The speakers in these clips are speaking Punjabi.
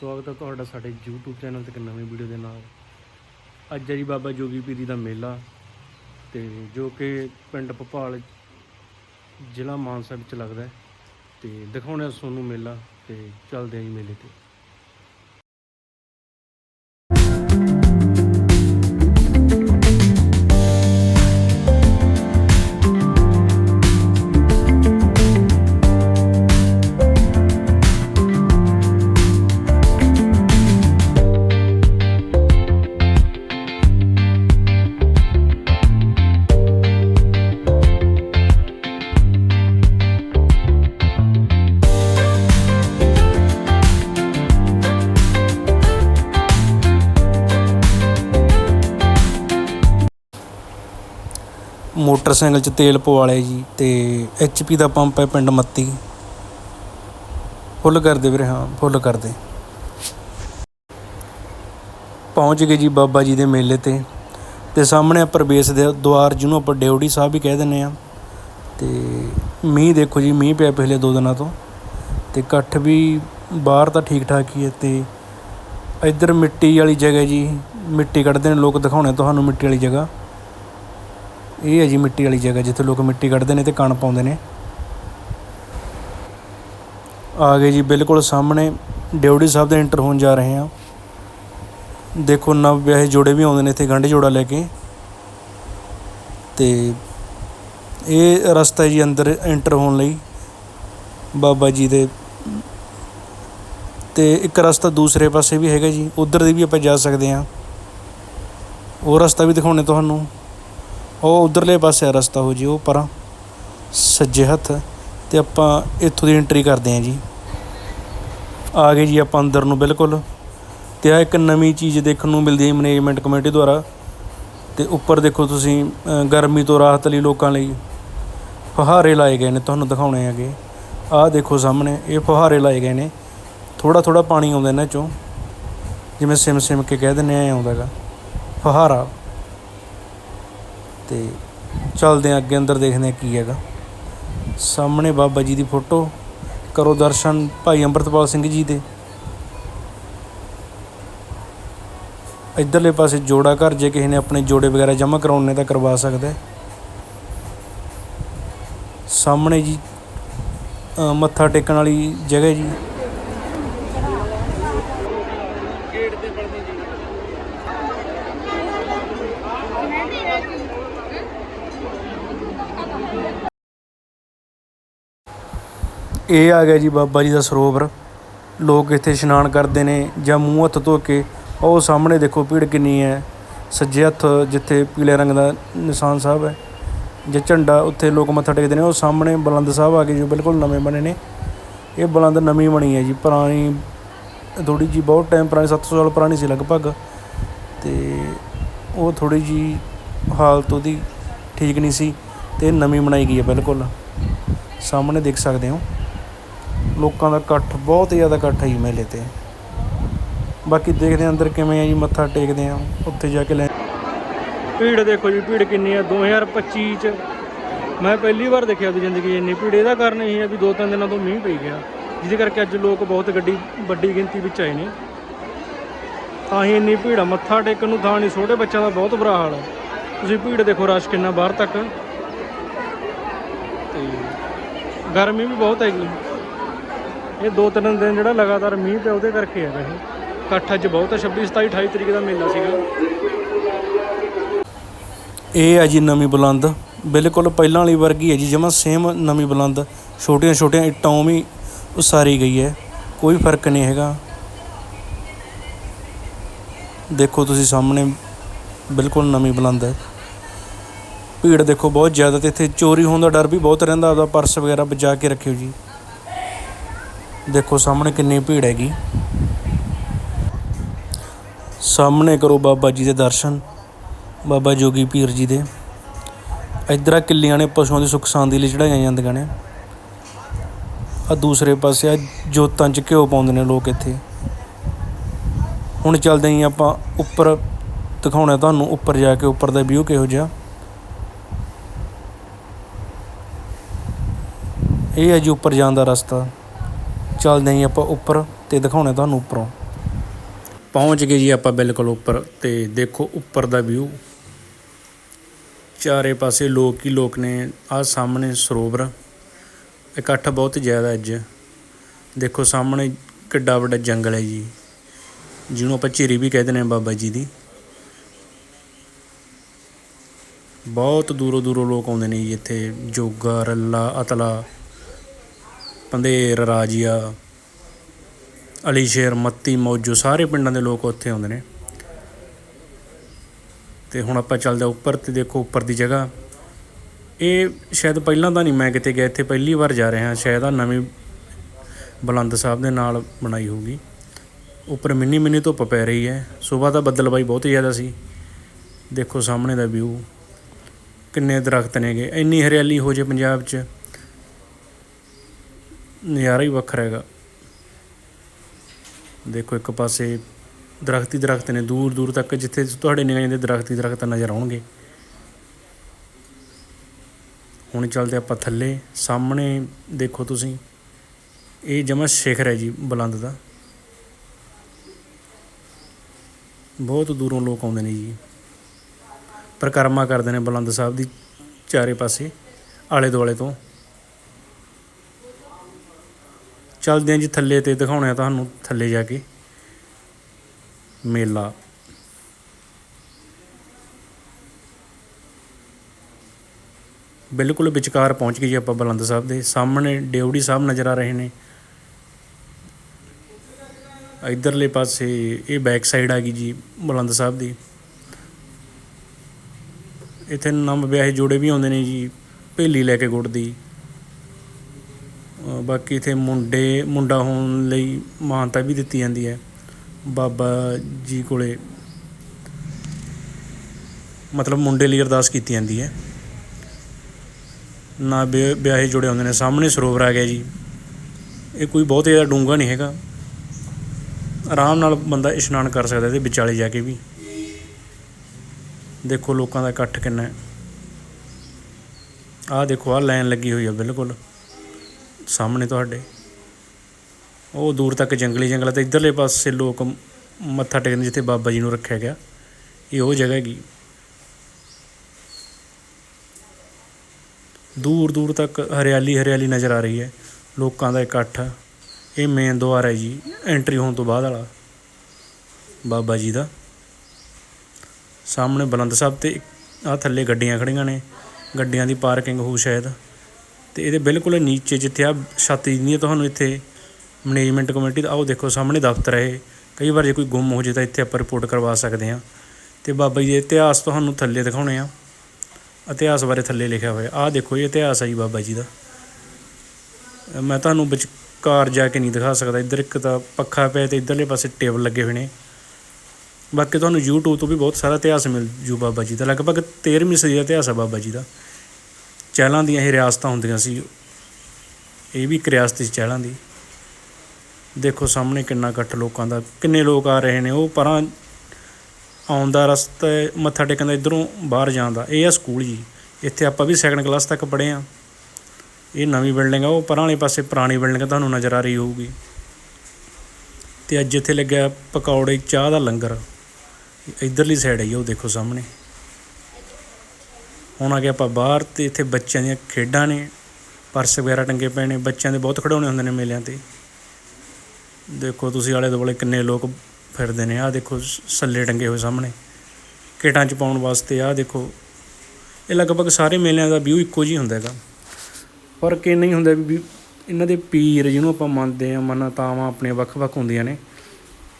ਸਵਾਗਤ ਹੈ ਤੁਹਾਡਾ ਸਾਡੇ YouTube ਚੈਨਲ ਤੇ ਇੱਕ ਨਵੀਂ ਵੀਡੀਓ ਦੇ ਨਾਲ। ਅੱਜ ਹੈ ਜੀ ਬਾਬਾ ਜੋਗੀ ਪੀਰੀ ਦਾ ਮੇਲਾ ਤੇ ਜੋ ਕਿ ਪਿੰਡ ਭੋਪਾਲ ਜ਼ਿਲ੍ਹਾ ਮਾਨਸਾ ਵਿੱਚ ਲੱਗਦਾ ਹੈ। ਤੇ ਦਿਖਾਉਣਾ ਤੁਹਾਨੂੰ ਮੇਲਾ ਤੇ ਚੱਲਦੇ ਹਾਂ ਜੀ ਮੇਲੇ ਤੇ। ਮੋਟਰਸਾਈਕਲ 'ਚ ਤੇਲ ਪਵਾ ਲਿਆ ਜੀ ਅਤੇ ਤੇ ਐਚਪੀ ਦਾ ਪੰਪ ਹੈ ਪਿੰਡ ਮੱਤੀ। ਫੁੱਲ ਕਰਦੇ ਵੀਰੇ, ਹਾਂ, ਫੁੱਲ ਕਰਦੇ। ਪਹੁੰਚ ਗਏ ਜੀ ਬਾਬਾ ਜੀ ਦੇ ਮੇਲੇ ਤੇ। ਤੇ ਸਾਹਮਣੇ ਆ ਪ੍ਰਵੇਸ਼ ਦੇ ਦੁਆਰ ਜਿਹਨੂੰ ਆਪਾਂ ਡਿਉੜੀ ਸਾਹਿਬ ਵੀ ਕਹਿ ਦਿੰਦੇ ਆ। ਤੇ ਮੀਂਹ ਦੇਖੋ ਜੀ, ਮੀਂਹ ਪਿਆ ਪਿਛਲੇ ਦੋ ਦਿਨਾਂ ਤੋਂ। ਤੇ ਇਕੱਠ ਵੀ ਬਾਹਰ ਤਾਂ ਠੀਕ ਠਾਕ ਹੀ ਹੈ ਤੇ ਇੱਧਰ ਮਿੱਟੀ ਵਾਲੀ ਜਗ੍ਹਾ ਜੀ, ਮਿੱਟੀ ਕੱਢਦੇ ਨੇ, ਲੋਕ ਦਿਖਾਉਣੇ ਤੁਹਾਨੂੰ ਮਿੱਟੀ ਵਾਲੀ ਜਗ੍ਹਾ। ਇਹ ਹੈ ਜੀ ਮਿੱਟੀ ਵਾਲੀ ਜਗ੍ਹਾ, ਜਿੱਥੇ ਲੋਕ ਮਿੱਟੀ ਕੱਢਦੇ ਨੇ ਤੇ ਕਣ ਪਾਉਂਦੇ ਨੇ। ਆ ਗਏ ਜੀ ਬਿਲਕੁਲ ਸਾਹਮਣੇ ਡਿਉੜੀ ਸਾਹਿਬ ਦੇ ਐਂਟਰ ਹੋਣ ਜਾ ਰਹੇ ਹਾਂ। ਦੇਖੋ ਨਵ ਵਿਆਹੇ ਜੋੜੇ ਵੀ ਆਉਂਦੇ ਨੇ ਇੱਥੇ, ਗੰਢ ਜੋੜਾ ਲੈ ਕੇ। ਤੇ ਇਹ ਰਸਤਾ ਜੀ ਅੰਦਰ ਐਂਟਰ ਹੋਣ ਲਈ, ਬਾਬਾ ਜੀ ਦੇ। ਤੇ ਇੱਕ ਰਸਤਾ ਦੂਸਰੇ ਪਾਸੇ ਵੀ ਹੈਗਾ ਜੀ, ਉਧਰ ਦੀ ਵੀ ਆਪਾਂ ਜਾ ਸਕਦੇ ਹਾਂ। ਉਹ ਰਸਤਾ ਵੀ ਦਿਖਾਉਣੇ ਤੁਹਾਨੂੰ। ਉਹ ਉਧਰਲੇ ਪਾਸੇ ਆ ਰਸਤਾ ਹੋ ਜੀ, ਉਹ ਪਰਾਂ। ਸੱਜੇ ਹੱਥ। ਤੇ ਆਪਾਂ ਇੱਥੋਂ ਦੀ ਐਂਟਰੀ ਕਰਦੇ ਹਾਂ ਜੀ। ਆ ਗਏ ਜੀ ਆਪਾਂ ਅੰਦਰ ਨੂੰ ਬਿਲਕੁਲ। ਤੇ ਆ ਇੱਕ ਨਵੀਂ ਚੀਜ਼ ਦੇਖਣ ਨੂੰ ਮਿਲਦੀ ਹੈ ਮੈਨੇਜਮੈਂਟ ਕਮੇਟੀ ਦੁਆਰਾ। ਤੇ ਉੱਪਰ ਦੇਖੋ ਤੁਸੀਂ ਗਰਮੀ ਤੋਂ ਰਾਹਤ ਲਈ ਲੋਕਾਂ ਲਈ ਫੁਹਾਰੇ ਲਾਏ ਗਏ ਨੇ, ਤੁਹਾਨੂੰ ਦਿਖਾਉਣੇ ਹੈਗੇ। ਆਹ ਦੇਖੋ ਸਾਹਮਣੇ, ਇਹ ਫੁਹਾਰੇ ਲਾਏ ਗਏ ਨੇ। ਥੋੜਾ ਥੋੜਾ ਪਾਣੀ ਆਉਂਦਾ ਇਹਨਾਂ ਚੋਂ। ਜਿਵੇਂ ਸਿਮ ਸਿਮ ਕੇ ਕਹਿ ਦਿੰਦੇ ਆ ਆਉਂਦਾ ਹੈਗਾ। ਫੁਹਾਰਾ। ਤੇ ਚੱਲਦੇ ਹਾਂ ਅੱਗੇ ਅੰਦਰ ਦੇਖਦੇ ਹਾਂ ਕੀ ਹੈਗਾ। ਸਾਹਮਣੇ ਬਾਬਾ ਜੀ ਦੀ ਫੋਟੋ, ਕਰੋ ਦਰਸ਼ਨ ਭਾਈ ਅੰਮ੍ਰਿਤਪਾਲ ਸਿੰਘ ਜੀ ਦੇ। ਇੱਧਰਲੇ ਪਾਸੇ ਜੋੜਾ ਘਰ, ਜੇ ਕਿਸੇ ਨੇ ਆਪਣੇ ਜੋੜੇ ਵਗੈਰਾ ਜਮ੍ਹਾਂ ਕਰਾਉਣੇ ਤਾਂ ਕਰਵਾ ਸਕਦਾ ਹੈ। ਸਾਹਮਣੇ ਜੀ ਮੱਥਾ ਟੇਕਣ ਵਾਲੀ ਜਗ੍ਹਾ ਜੀ। ਇਹ ਆ ਗਿਆ ਜੀ ਬਾਬਾ ਜੀ ਦਾ ਸਰੋਵਰ। ਲੋਕ ਇੱਥੇ ਇਸ਼ਨਾਨ ਕਰਦੇ ਨੇ ਜਾਂ ਮੂੰਹ ਹੱਥ ਧੋ ਕੇ। ਉਹ ਸਾਹਮਣੇ ਦੇਖੋ ਭੀੜ ਕਿੰਨੀ ਹੈ। ਸੱਜੇ ਹੱਥ ਜਿੱਥੇ ਪੀਲੇ ਰੰਗ ਦਾ ਨਿਸ਼ਾਨ ਸਾਹਿਬ ਹੈ। ਜੇ ਝੰਡਾ ਉੱਥੇ ਲੋਕ ਮੱਥਾ ਟੇਕਦੇ ਨੇ। ਉਹ ਸਾਹਮਣੇ ਬੁਲੰਦ ਸਾਹਿਬ ਆ ਗਏ ਜੋ ਬਿਲਕੁਲ ਨਵੇਂ ਬਣੇ ਨੇ। ਇਹ ਬੁਲੰਦ ਨਵੀਂ ਬਣੀ ਹੈ ਜੀ। ਪੁਰਾਣੀ ਥੋੜੀ ਜੀ ਬਹੁਤ ਟਾਈਮ ਪੁਰਾਣੀ 700 ਸਾਲ ਪੁਰਾਣੀ ਸੀ ਲਗਭਗ। ਤੇ ਉਹ ਥੋੜੀ ਜੀ ਹਾਲਤ ਉਹਦੀ ਠੀਕ ਨਹੀਂ ਸੀ। ਤੇ ਨਵੀਂ ਬਣਾਈ ਗਈ ਹੈ ਬਿਲਕੁਲ। ਸਾਹਮਣੇ ਦੇਖ ਸਕਦੇ ਹੋ। ਲੋਕਾਂ ਦਾ ਇਕੱਠ ਬਹੁਤ ਜ਼ਿਆਦਾ ਇਕੱਠ ਹੈ ਜੀ ਮੇਲੇ ਤੇ। ਬਾਕੀ ਦੇਖਦੇ ਹਾਂ ਅੰਦਰ ਕਿਵੇਂ ਆ ਜੀ, ਮੱਥਾ ਟੇਕਦੇ ਆ ਉੱਥੇ ਜਾ ਕੇ ਲੈ ਭੀੜ ਦੇਖੋ ਜੀ, ਭੀੜ ਕਿੰਨੀ ਆ 2025 ਚ। ਮੈਂ ਪਹਿਲੀ ਵਾਰ ਦੇਖਿਆ ਆਪਣੀ ਜ਼ਿੰਦਗੀ 'ਚ ਇੰਨੀ ਭੀੜ। ਇਹਦਾ ਕਾਰਨ ਇਹ ਹੈ ਵੀ ਦੋ ਤਿੰਨ ਦਿਨਾਂ ਤੋਂ ਮੀਂਹ ਪਈ ਗਿਆ। ਜਿਹਦੇ ਕਰਕੇ ਅੱਜ ਲੋਕ ਬਹੁਤ ਗੱਡੀ, ਵੱਡੀ ਗਿਣਤੀ ਵਿੱਚ ਆਏ ਨੇ। ਤਾਂ ਹੀ ਇੰਨੀ ਭੀੜ ਆ। ਮੱਥਾ ਟੇਕਣ ਨੂੰ ਥਾਂ ਨਹੀਂ, ਛੋਟੇ ਬੱਚਿਆਂ ਦਾ ਬਹੁਤ ਬੁਰਾ ਹਾਲ ਹੈ। ਤੁਸੀਂ ਭੀੜ ਦੇਖੋ, ਰਸ਼ ਕਿੰਨਾ ਬਾਹਰ ਤੱਕ ਤੇ ਗਰਮੀ ਵੀ ਬਹੁਤ ਹੈਗੀ। ਇਹ ਦੋ ਤਿੰਨ ਦਿਨ ਜਿਹੜਾ ਲਗਾਤਾਰ ਮੀਂਹ ਪਿਆ, ਉਹਦੇ ਕਰਕੇ ਹੈਗਾ ਇਹ ਇਕੱਠ ਅੱਜ ਬਹੁਤ ਹੈ 26 27 28 ਤਰੀਕ ਦਾ ਮੇਲਾ ਸੀਗਾ। ਇਹ ਹੈ ਜੀ ਨਵੀਂ ਬੁਲੰਦ। ਬਿਲਕੁਲ ਪਹਿਲਾਂ ਵਾਲੀ ਵਰਗੀ ਹੈ ਜੀ, ਜਮਾ ਸੇਮ ਨਵੀਂ ਬੁਲੰਦ। ਛੋਟੀਆਂ ਛੋਟੀਆਂ ਇੱਟਾਂ ਵੀ ਉਸਾਰੀ ਗਈ ਹੈ। ਕੋਈ ਫ਼ਰਕ ਨਹੀਂ ਹੈਗਾ। ਦੇਖੋ ਤੁਸੀਂ ਸਾਹਮਣੇ, ਬਿਲਕੁਲ ਨਵੀਂ ਬੁਲੰਦ ਹੈ। ਭੀੜ ਦੇਖੋ ਬਹੁਤ ਜ਼ਿਆਦਾ ਤੇ ਇੱਥੇ ਚੋਰੀ ਹੋਣ ਦਾ ਡਰ ਵੀ ਬਹੁਤ ਰਹਿੰਦਾ, ਆਪਦਾ ਪਰਸ ਵਗੈਰਾ ਬਚਾ ਕੇ ਰੱਖਿਓ ਜੀ। ਦੇਖੋ ਸਾਹਮਣੇ ਕਿੰਨੀ ਭੀੜ ਹੈਗੀ। ਸਾਹਮਣੇ ਕਰੋ ਬਾਬਾ ਜੀ ਦੇ ਦਰਸ਼ਨ, ਬਾਬਾ ਜੋਗੀ ਪੀਰ ਜੀ ਦੇ। ਇੱਧਰ ਆ ਕਿੱਲੀਆਂ ਨੇ ਪਸ਼ੂਆਂ ਦੀ ਸੁੱਖ ਸ਼ਾਂਤੀ ਲਈ ਚੜਾਈਆਂ ਜਾਂਦੀਆਂ ਨੇ। ਆ ਦੂਸਰੇ ਪਾਸੇ ਆ ਜੋਤਾਂ 'ਚ ਘਿਓ ਪਾਉਂਦੇ ਨੇ ਲੋਕ ਇੱਥੇ। ਹੁਣ ਚੱਲਦੇ ਹਾਂ ਆਪਾਂ ਉੱਪਰ, ਦਿਖਾਉਣਾ ਤੁਹਾਨੂੰ ਉੱਪਰ ਜਾ ਕੇ ਉੱਪਰ ਦਾ ਵਿਊ ਕਿਹੋ ਜਿਹਾ। ਇਹ ਹੈ ਜੀ ਉੱਪਰ ਜਾਣ ਦਾ ਰਸਤਾ। ਚੱਲਦੇ ਹਾਂ ਜੀ ਆਪਾਂ ਉੱਪਰ ਤੇ ਦਿਖਾਉਣਾ ਤੁਹਾਨੂੰ ਉੱਪਰੋਂ। ਪਹੁੰਚ ਗਏ ਜੀ ਆਪਾਂ ਬਿਲਕੁਲ ਉੱਪਰ ਤੇ ਦੇਖੋ ਉੱਪਰ ਦਾ ਵਿਊ ਚਾਰੇ ਪਾਸੇ ਲੋਕ ਹੀ ਲੋਕ ਨੇ, ਆਹ ਸਾਹਮਣੇ ਸਰੋਵਰ। ਇਕੱਠ ਬਹੁਤ ਜ਼ਿਆਦਾ ਅੱਜ। ਦੇਖੋ ਸਾਹਮਣੇ ਕਿੱਡਾ ਵੱਡਾ ਜੰਗਲ ਹੈ ਜੀ। ਜਿਹਨੂੰ ਆਪਾਂ ਝੀਰੀ ਵੀ ਕਹਿੰਦੇ ਨੇ ਬਾਬਾ ਜੀ ਦੀ। ਬਹੁਤ ਦੂਰੋਂ ਦੂਰੋਂ ਲੋਕ ਆਉਂਦੇ ਨੇ ਜੀ ਇੱਥੇ। ਜੋਗਾ, ਰੱਲਾ, ਅਤਲਾ। ਪੰਧੇਰ ਰਾਜੀਆ, ਅਲੀਸ਼ੇਰ, ਮੱਤੀ, ਮੌਜੂ, ਸਾਰੇ ਪਿੰਡਾਂ ਦੇ ਲੋਕ ਉੱਥੇ ਆਉਂਦੇ ਨੇ। ਤੇ ਹੁਣ ਆਪਾਂ ਚੱਲਦੇ ਹਾਂ ਉੱਪਰ ਤੇ ਦੇਖੋ ਉੱਪਰ ਦੀ ਜਗ੍ਹਾ। ਇਹ ਸ਼ਾਇਦ ਪਹਿਲਾਂ ਤਾਂ ਨਹੀਂ ਮੈਂ ਕਿਤੇ ਗਿਆ, ਇੱਥੇ ਪਹਿਲੀ ਵਾਰ ਜਾ ਰਿਹਾ, ਸ਼ਾਇਦ ਆ ਨਵੀਂ ਬੁਲੰਦ ਸਾਹਿਬ ਦੇ ਨਾਲ ਬਣਾਈ ਹੋਊਗੀ। ਉੱਪਰ ਮਿੰਨੀ ਮਿੰਨੀ ਧੁੱਪ ਪੈ ਰਹੀ ਹੈ, ਸਵੇਰ ਦਾ ਬੱਦਲਬਾਈ ਬਹੁਤ ਜ਼ਿਆਦਾ ਸੀ। ਦੇਖੋ ਸਾਹਮਣੇ ਦਾ ਵਿਊ ਕਿੰਨੇ ਦਰਖਤ ਨੇਗੇ, ਇੰਨੀ ਹਰਿਆਲੀ ਹੋ ਜੇ ਪੰਜਾਬ 'ਚ। ਨਜ਼ਾਰਾ ਹੀ ਵੱਖਰਾ ਹੈਗਾ। ਦੇਖੋ ਇੱਕ ਪਾਸੇ ਦਰਖਤ ਹੀ ਦਰਖਤ ਨੇ ਦੂਰ ਦੂਰ ਤੱਕ ਜਿੱਥੇ ਤੁਹਾਡੇ ਨਿਗਾਹ ਜਾਂਦੇ ਦਰਖਤ ਹੀ ਦਰਖਤ ਨਜ਼ਰ ਆਉਣਗੇ। ਹੁਣ ਚੱਲਦੇ ਆਪਾਂ ਥੱਲੇ, ਸਾਹਮਣੇ ਦੇਖੋ ਤੁਸੀਂ। ਇਹ ਜਮਾ ਸਿਖਰ ਹੈ ਜੀ ਬੁਲੰਦ ਦਾ। ਬਹੁਤ ਦੂਰੋਂ ਲੋਕ ਆਉਂਦੇ ਨੇ ਜੀ। ਪਰਿਕਰਮਾ ਕਰਦੇ ਨੇ ਬੁਲੰਦ ਸਾਹਿਬ ਦੀ ਚਾਰੇ ਪਾਸੇ, ਆਲੇ ਦੁਆਲੇ ਤੋਂ। ਚੱਲਦੇ ਹਾਂ ਜੀ ਥੱਲੇ ਤੇ ਦਿਖਾਉਣੇ ਆ ਤੁਹਾਨੂੰ, ਥੱਲੇ ਜਾ ਕੇ। ਮੇਲਾ। ਬਿਲਕੁਲ ਵਿਚਕਾਰ ਪਹੁੰਚ ਗਏ ਜੀ ਆਪਾਂ ਬੁਲੰਦ ਸਾਹਿਬ ਦੇ। ਸਾਹਮਣੇ ਡਿਉੜੀ ਸਾਹਿਬ ਨਜ਼ਰ ਆ ਰਹੇ ਨੇ। ਇਧਰਲੇ ਪਾਸੇ ਇਹ ਬੈਕ ਸਾਈਡ ਆ ਗਈ ਜੀ ਬੁਲੰਦ ਸਾਹਿਬ ਦੀ। ਇੱਥੇ ਨਵੇਂ ਵਿਆਹੇ ਜੋੜੇ ਵੀ ਆਉਂਦੇ ਨੇ ਜੀ, ਭੇਲੀ ਲੈ ਕੇ ਗੁੜ ਦੀ। ਬਾਕੀ ਇੱਥੇ ਮੁੰਡੇ, ਮੁੰਡਾ ਹੋਣ ਲਈ ਮਾਨਤਾ ਵੀ ਦਿੱਤੀ ਜਾਂਦੀ ਹੈ ਬਾਬਾ ਜੀ ਕੋਲੇ। ਮਤਲਬ ਮੁੰਡੇ ਲਈ ਅਰਦਾਸ ਕੀਤੀ ਜਾਂਦੀ ਹੈ। ਨਾ ਵਿਆਹ- ਵਿਆਹੇ ਜੁੜੇ ਹੁੰਦੇ ਨੇ, ਸਾਹਮਣੇ ਸਰੋਵਰ ਆ ਗਿਆ ਜੀ। ਇਹ ਕੋਈ ਬਹੁਤ ਜ਼ਿਆਦਾ ਡੂੰਘਾ ਨਹੀਂ ਹੈਗਾ। ਆਰਾਮ ਨਾਲ ਬੰਦਾ ਇਸ਼ਨਾਨ ਕਰ ਸਕਦਾ ਇਹਦੇ ਵਿਚਾਲੇ ਜਾ ਕੇ ਵੀ। ਦੇਖੋ ਲੋਕਾਂ ਦਾ ਇਕੱਠ ਕਿੰਨਾ ਹੈ। ਆਹ ਦੇਖੋ, ਆਹ ਲਾਈਨ ਲੱਗੀ ਹੋਈ ਆ ਬਿਲਕੁਲ। ਸਾਹਮਣੇ ਤੁਹਾਡੇ। ਉਹ ਦੂਰ ਤੱਕ ਜੰਗਲੀ ਜੰਗਲ ਆ ਤੇ ਇਧਰਲੇ ਪਾਸੇ ਲੋਕ ਮੱਥਾ ਟੇਕਣ ਜਿੱਥੇ ਬਾਬਾ ਜੀ ਨੂੰ ਰੱਖਿਆ ਗਿਆ। ਇਹ ਉਹ ਜਗ੍ਹਾ ਹੈਗੀ। ਦੂਰ ਦੂਰ ਤੱਕ ਹਰਿਆਲੀ ਹਰਿਆਲੀ ਨਜ਼ਰ ਆ ਰਹੀ ਹੈ। ਲੋਕਾਂ ਦਾ ਇਕੱਠ। ਇਹ ਮੇਨ ਦੁਆਰ ਹੈ ਜੀ। ਐਂਟਰੀ ਹੋਣ ਤੋਂ ਬਾਅਦ ਵਾਲਾ। ਬਾਬਾ ਜੀ ਦਾ। ਸਾਹਮਣੇ ਬੁਲੰਦ ਸਾਹਿਬ ਤੇ ਆ ਥੱਲੇ ਗੱਡੀਆਂ ਖੜੀਆਂ ਨੇ। ਗੱਡੀਆਂ ਦੀ ਪਾਰਕਿੰਗ ਹੋਊ ਸ਼ਾਇਦ। ਤੇ ਇਹਦੇ ਬਿਲਕੁਲ ਨੀਚੇ ਜਿੱਥੇ ਆ ਛੱਤ ਦਿੰਦੀ ਹੈ ਤੁਹਾਨੂੰ ਇੱਥੇ ਮੈਨੇਜਮੈਂਟ ਕਮੇਟੀ ਦਾ ਆਓ ਦੇਖੋ ਸਾਹਮਣੇ ਦਫ਼ਤਰ ਹੈ ਕਈ ਵਾਰ ਜੇ ਕੋਈ ਗੁੰਮ ਹੋ ਜੇ ਤਾਂ ਇੱਥੇ ਆਪਾਂ ਰਿਪੋਰਟ ਕਰਵਾ ਸਕਦੇ ਹਾਂ। ਤੇ ਬਾਬਾ ਜੀ ਦੇ ਇਤਿਹਾਸ ਤੁਹਾਨੂੰ ਥੱਲੇ ਦਿਖਾਉਣੇ ਆ। ਇਤਿਹਾਸ ਬਾਰੇ ਥੱਲੇ ਲਿਖਿਆ ਹੋਇਆ। ਆਹ ਦੇਖੋ ਇਹ ਇਤਿਹਾਸ ਹੈ ਜੀ ਬਾਬਾ ਜੀ ਦਾ। ਮੈਂ ਤੁਹਾਨੂੰ ਵਿਚਕਾਰ ਜਾ ਕੇ ਨਹੀਂ ਦਿਖਾ ਸਕਦਾ। ਇੱਧਰ ਇੱਕ ਤਾਂ ਪੱਖਾ ਪਿਆ ਤੇ ਇੱਧਰਲੇ ਪਾਸੇ ਟੇਬਲ ਲੱਗੇ ਹੋਏ ਨੇ। ਬਾਕੀ ਤੁਹਾਨੂੰ YouTube ਤੋਂ ਵੀ ਬਹੁਤ ਸਾਰਾ ਇਤਿਹਾਸ ਮਿਲ ਜੂ ਬਾਬਾ ਜੀ ਦਾ। ਲਗਭਗ 13ਵੀਂ ਸਦੀ ਦਾ ਇਤਿਹਾਸ ਹੈ ਬਾਬਾ ਜੀ ਦਾ। ਚਹਿਲਾਂ ਦੀਆਂ ਇਹ ਰਿਆਸਤਾਂ ਹੁੰਦੀਆਂ ਸੀ। ਇਹ ਵੀ ਇੱਕ ਰਿਆਸਤ ਸੀ ਚਹਿਲਾਂ ਦੀ। ਦੇਖੋ ਸਾਹਮਣੇ ਕਿੰਨਾ ਇਕੱਠ ਲੋਕਾਂ ਦਾ ਕਿੰਨੇ ਲੋਕ ਆ ਰਹੇ ਨੇ ਉਹ ਪਰਾਂ ਆਉਂਦਾ ਰਸਤਾ ਮੱਥਾ ਟੇਕਣ ਦਾ ਇਧਰੋਂ ਬਾਹਰ ਜਾਣ ਦਾ। ਇਹ ਆ ਸਕੂਲ ਜੀ। ਇੱਥੇ ਆਪਾਂ ਵੀ ਸੈਕੰਡ ਕਲਾਸ ਤੱਕ ਪੜ੍ਹੇ ਆ ਇਹ ਨਵੀਂ ਬਿਲਡਿੰਗ ਆ ਉਹ ਪਰਾਂ ਵਾਲੇ ਪਾਸੇ ਪੁਰਾਣੀ ਬਿਲਡਿੰਗ ਤੁਹਾਨੂੰ ਨਜ਼ਰ ਆ ਰਹੀ ਹੋਊਗੀ। ਤੇ ਅੱਜ ਇੱਥੇ ਲੱਗਿਆ ਪਕੌੜੇ ਚਾਹ ਦਾ ਲੰਗਰ। ਇਧਰਲੀ ਸਾਈਡ ਹੈ ਜੀ, ਉਹ ਦੇਖੋ ਸਾਹਮਣੇ। ਹੁਣ ਆ ਗਿਆ ਆਪਾਂ ਬਾਹਰ ਤੇ ਇੱਥੇ ਬੱਚਿਆਂ ਦੀਆਂ ਖੇਡਾਂ ਨੇ, ਪਰਸ ਵਗੈਰਾ ਟੰਗੇ ਪਏ ਨੇ, ਬੱਚਿਆਂ ਦੇ ਬਹੁਤ ਖਿਡੌਣੇ ਹੁੰਦੇ ਨੇ ਮੇਲਿਆਂ ਤੇ। ਦੇਖੋ ਤੁਸੀਂ ਆਲੇ ਦੁਆਲੇ ਕਿੰਨੇ ਲੋਕ ਫਿਰਦੇ ਨੇ, ਆਹ ਦੇਖੋ ਸੱਲੇ ਟੰਗੇ ਹੋਏ ਸਾਹਮਣੇ। ਕਿਟਾਂ 'ਚ ਪਾਉਣ ਵਾਸਤੇ ਆਹ ਦੇਖੋ, ਇਹ ਲਗਭਗ ਸਾਰੇ ਮੇਲਿਆਂ ਦਾ ਵਿਊ ਇੱਕੋ ਜਿਹਾ ਹੁੰਦਾ ਹੈਗਾ। ਪਰ ਕਿ ਨਹੀਂ ਹੁੰਦਾ ਵੀ ਇਹਨਾਂ ਦੇ ਪੀਰ ਜਿਹਨੂੰ ਆਪਾਂ ਮੰਨਦੇ ਆ ਮਾਨਤਾਵਾਂ ਆਪਣੀਆਂ ਵੱਖ-ਵੱਖ ਹੁੰਦੀਆਂ ਨੇ।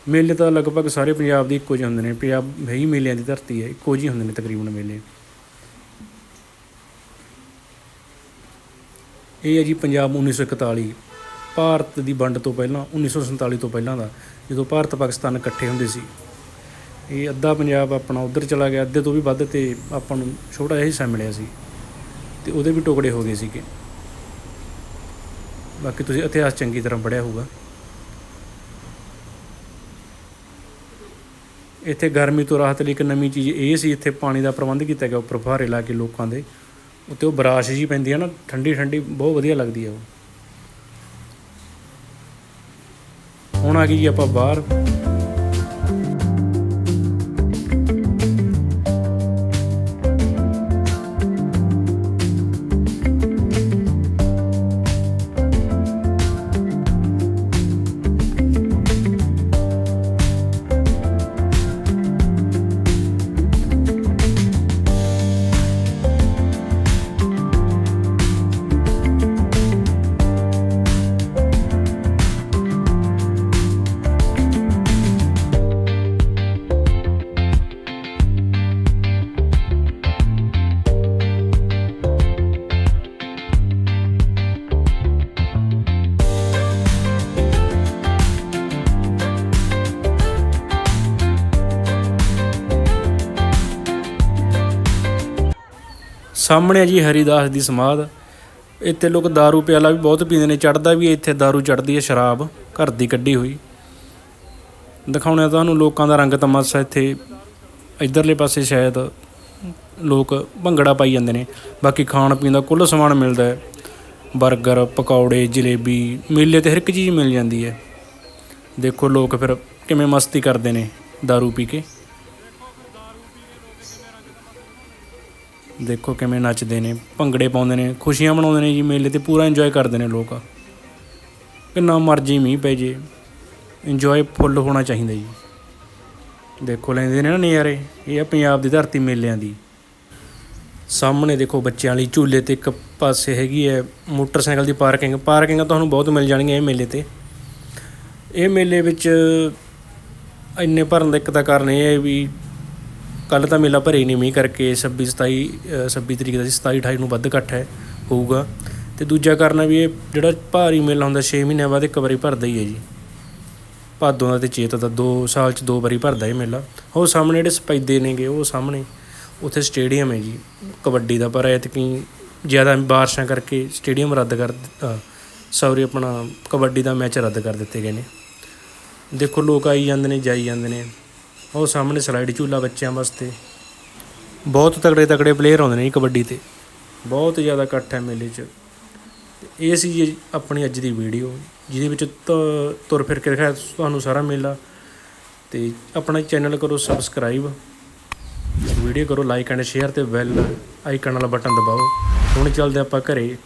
ਮੇਲੇ ਤਾਂ ਲਗਭਗ ਸਾਰੇ ਪੰਜਾਬ ਦੇ ਇੱਕੋ ਜਿਹੇ ਹੁੰਦੇ ਨੇ, ਪੰਜਾਬ ਹੈ ਹੀ ਮੇਲਿਆਂ ਦੀ ਧਰਤੀ ਹੈ, ਇੱਕੋ ਜਿਹੇ ਹੁੰਦੇ ਨੇ ਤਕਰੀਬਨ ਮੇਲੇ। ਇਹ ਹੈ ਜੀ ਪੰਜਾਬ 1941 ਭਾਰਤ ਦੀ ਵੰਡ ਤੋਂ ਪਹਿਲਾਂ 1947 ਤੋਂ ਪਹਿਲਾਂ ਦਾ, ਜਦੋਂ ਭਾਰਤ ਪਾਕਿਸਤਾਨ ਇਕੱਠੇ ਹੁੰਦੇ ਸੀ। ਇਹ ਅੱਧਾ ਪੰਜਾਬ ਆਪਣਾ ਉਧਰ ਚਲਾ ਗਿਆ, ਅੱਧੇ ਤੋਂ ਵੀ ਵੱਧ ਤੇ ਆਪਾਂ ਨੂੰ ਛੋਟਾ ਜਿਹਾ ਹਿੱਸਾ ਮਿਲਿਆ ਸੀ ਤੇ ਉਹਦੇ ਵੀ ਟੁਕੜੇ ਹੋ ਗਏ ਸੀਗੇ। ਬਾਕੀ ਤੁਸੀਂ ਇਤਿਹਾਸ ਚੰਗੀ ਤਰ੍ਹਾਂ ਪੜ੍ਹਿਆ ਹੋਊਗਾ। ਇੱਥੇ ਗਰਮੀ ਤੋਂ ਰਾਹਤ ਲਈ ਇੱਕ ਨਵੀਂ ਚੀਜ਼ ਇਹ ਸੀ, ਇੱਥੇ ਪਾਣੀ ਦਾ ਪ੍ਰਬੰਧ ਕੀਤਾ ਗਿਆ, ਉੱਪਰ ਫੁਹਾਰੇ ਲਾ ਕੇ ਲੋਕਾਂ ਦੇ ਉੱਤੇ ਉਹ ਬਰਾਸ਼ ਜੀ ਪੈਂਦੀ ਹੈ ਨਾ, ਠੰਡੀ ਠੰਡੀ, ਬਹੁਤ ਵਧੀਆ ਲੱਗਦੀ ਹੈ ਉਹ। ਹੁਣ ਆ ਗਈ ਜੀ ਆਪਾਂ ਬਾਹਰ। ਸਾਹਮਣੇ ਜੀ ਹਰੀਦਾਸ ਦੀ ਸਮਾਧ। ਇੱਥੇ ਲੋਕ दारू ਪਿਆਲਾ ਵੀ ਬਹੁਤ ਪੀਂਦੇ ਨੇ ਚੜਦਾ ਵੀ ਇੱਥੇ दारू ਚੜਦੀ ਹੈ, ਸ਼ਰਾਬ ਘਰ ਦੀ ਕੱਢੀ ਹੋਈ। ਦਿਖਾਉਣਾ ਤੁਹਾਨੂੰ ਲੋਕਾਂ ਦਾ ਰੰਗ ਤਮਾਸ਼ਾ ਇੱਥੇ। ਇਧਰਲੇ ਪਾਸੇ ਸ਼ਾਇਦ ਲੋਕ ਭੰਗੜਾ ਪਾਈ ਜਾਂਦੇ ਨੇ। ਬਾਕੀ ਖਾਣ ਪੀਣ ਦਾ ਕੁੱਲ ਸਮਾਨ ਮਿਲਦਾ ਹੈ। 버ਗਰ ਪਕੌੜੇ, ਜਲੇਬੀ, ਮੇਲੇ ਤੇ ਹਰ ਇੱਕ ਚੀਜ਼ ਮਿਲ ਜਾਂਦੀ ਹੈ। ਦੇਖੋ ਲੋਕ ਫਿਰ ਕਿਵੇਂ ਮਸਤੀ ਕਰਦੇ ਨੇ दारू ਪੀ ਕੇ। ਦੇਖੋ ਕਿਵੇਂ ਨੱਚਦੇ ਨੇ, ਭੰਗੜੇ ਪਾਉਂਦੇ ਨੇ, ਖੁਸ਼ੀਆਂ ਮਨਾਉਂਦੇ ਨੇ ਜੀ ਮੇਲੇ ਤੇ, ਪੂਰਾ ਇੰਜੋਏ ਕਰਦੇ ਨੇ ਲੋਕ। ਕਿੰਨਾ ਮਰਜ਼ੀ ਮੀਂਹ ਪੈ ਜੇ ਇੰਜੋਏ ਫੁੱਲ ਹੋਣਾ ਚਾਹੀਦਾ ਜੀ। ਦੇਖੋ ਲੈਂਦੇ ਨੇ ਨਾ ਨਜ਼ਾਰੇ, ਇਹ ਆ ਪੰਜਾਬ ਦੀ ਧਰਤੀ ਮੇਲਿਆਂ ਦੀ। ਸਾਹਮਣੇ ਦੇਖੋ ਬੱਚਿਆਂ ਲਈ ਝੂਲੇ ਤੇ ਇੱਕ ਪਾਸੇ ਹੈਗੀ ਹੈ ਮੋਟਰਸਾਈਕਲ ਦੀ ਪਾਰਕਿੰਗ। ਪਾਰਕਿੰਗ ਤੁਹਾਨੂੰ ਬਹੁਤ ਮਿਲ ਜਾਣਗੀਆਂ ਇਹ ਮੇਲੇ ਤੇ। ਇਹ ਮੇਲੇ ਵਿੱਚ ਇੰਨੇ ਭਰਨ ਦਾ ਇੱਕ ਤਾਂ ਕਾਰਨ ਇਹ ਹੈ ਵੀ ਕੱਲ ਤਾਂ ਮੇਲਾ ਭਰੇ ਨਹੀਂ ਮੀਂਹ ਕਰਕੇ 26 27 ਅ, 26 ਤਰੀਕ ਦਾ ਸੀ 27 28 ਨੂੰ ਵੱਧ ਇਕੱਠ ਹੈ ਹੋਊਗਾ। ਤੇ ਦੂਜਾ ਕਾਰਨ ਹੈ ਵੀ ਇਹ ਜਿਹੜਾ ਭਾਰੀ ਮੇਲਾ ਹੁੰਦਾ 6 ਮਹੀਨਿਆਂ ਬਾਅਦ ਇੱਕ ਵਾਰੀ ਭਰਦਾ ਹੀ ਹੈ ਜੀ। ਭਾਦੋਂ ਦਾ ਤੇ ਚੇਤ ਦਾ ਦੋ ਸਾਲ ਚ ਦੋ ਵਾਰੀ ਭਰਦਾ ਇਹ ਮੇਲਾ। ਉਹ ਸਾਹਮਣੇ ਜਿਹੜੇ ਸਪੈਦੇ ਨੇਗੇ ਉਹ ਸਾਹਮਣੇ ਉੱਥੇ ਸਟੇਡੀਅਮ ਹੈ ਜੀ। ਕਬੱਡੀ ਦਾ ਪਰ ਐਤਕੀ ਜ਼ਿਆਦਾ ਬਾਰਿਸ਼ਾਂ ਕਰਕੇ ਸਟੇਡੀਅਮ ਰੱਦ ਕਰ ਦਿੱਤਾ। ਸੌਰੀ ਆਪਣਾ ਕਬੱਡੀ ਦਾ ਮੈਚ ਰੱਦ ਕਰ ਦਿੱਤੇ ਗਏ ਨੇ। ਦੇਖੋ ਲੋਕ ਆਈ ਜਾਂਦੇ ਨੇ ਜਾਈ ਜਾਂਦੇ ਨੇ। ਉਹ ਸਾਹਮਣੇ ਸਲਾਈਡ ਝੂਲਾ ਬੱਚਿਆਂ ਵਾਸਤੇ। ਬਹੁਤ ਤਕੜੇ ਤਕੜੇ ਪਲੇਅਰ ਆਉਂਦੇ ਨੇ ਕਬੱਡੀ ਤੇ। ਬਹੁਤ ਜ਼ਿਆਦਾ ਇਕੱਠ ਹੈ ਮੇਲੇ 'ਚ। ਇਹ ਸੀ ਜੀ ਆਪਣੀ ਅੱਜ ਦੀ ਵੀਡੀਓ ਜਿਹਦੇ ਵਿੱਚ ਤੁਰ ਫਿਰ ਕੇ ਦਿਖਾਇਆ ਤੁਹਾਨੂੰ ਸਾਰਾ ਮੇਲਾ। ਤੇ ਆਪਣਾ ਚੈਨਲ ਕਰੋ ਸਬਸਕ੍ਰਾਈਬ ਵੀਡੀਓ ਕਰੋ ਲਾਈਕ ਐਂਡ ਸ਼ੇਅਰ ਤੇ ਬੈਲ ਆਈਕਨ ਵਾਲਾ ਬਟਨ ਦਬਾਓ। ਹੁਣ ਚੱਲਦੇ ਆਪਾਂ ਘਰੇ।